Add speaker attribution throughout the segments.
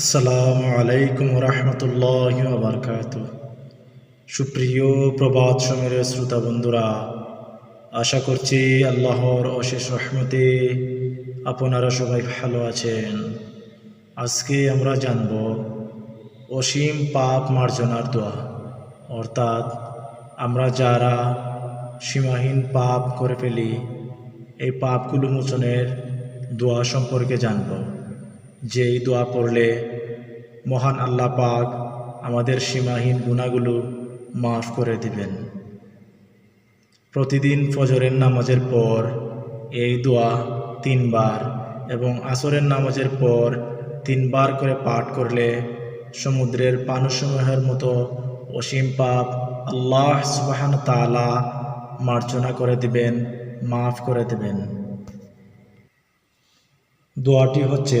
Speaker 1: আসসালামু আলাইকুম রহমতুল্লাহ বারকাত সুপ্রিয় প্রবাদ সমীর শ্রোতা বন্ধুরা, আশা করছি আল্লাহর অশেষ রহমতে আপনারা সবাই ভালো আছেন। আজকে আমরা জানব অসীম পাপ মার্জনার দোয়া। অর্থাৎ আমরা যারা সীমাহীন পাপ করে ফেলি, এই পাপগুলো মোচনের দোয়া সম্পর্কে জানব। যে এই দোয়া পড়লে মহান আল্লাহ পাক আমাদের সীমাহীন গুণাগুলো মাফ করে দিবেন। প্রতিদিন ফজরের নামাজের পর এই দোয়া তিনবার এবং আসরের নামাজের পর তিনবার করে পাঠ করলে সমুদ্রের পানুসমূহের মতো অসীম পাপ আল্লাহ সুবাহান তালা মার্জনা করে দিবেন, মাফ করে দেবেন। দোয়াটি হচ্ছে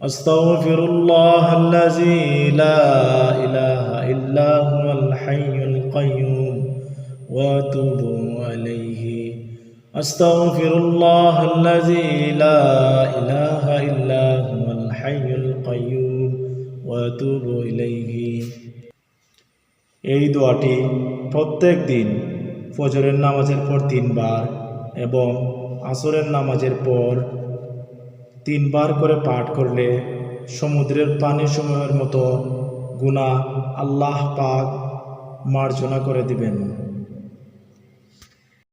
Speaker 1: أستغفر الله الذي لا إله إلا هو الحي القيوم وأتوب إليه أستغفر الله الذي لا إله إلا هو الحي القيوم وأتوب إليه এই দোয়াটি প্রত্যেক দিন ফজরের নামাজের পর তিনবার এবং আসরের নামাজের পর তিনবার করে পাঠ করলে সমুদ্রের পানি সময়ের মতো গুণা আল্লাহ পাক মার্জনা করে দিবেন।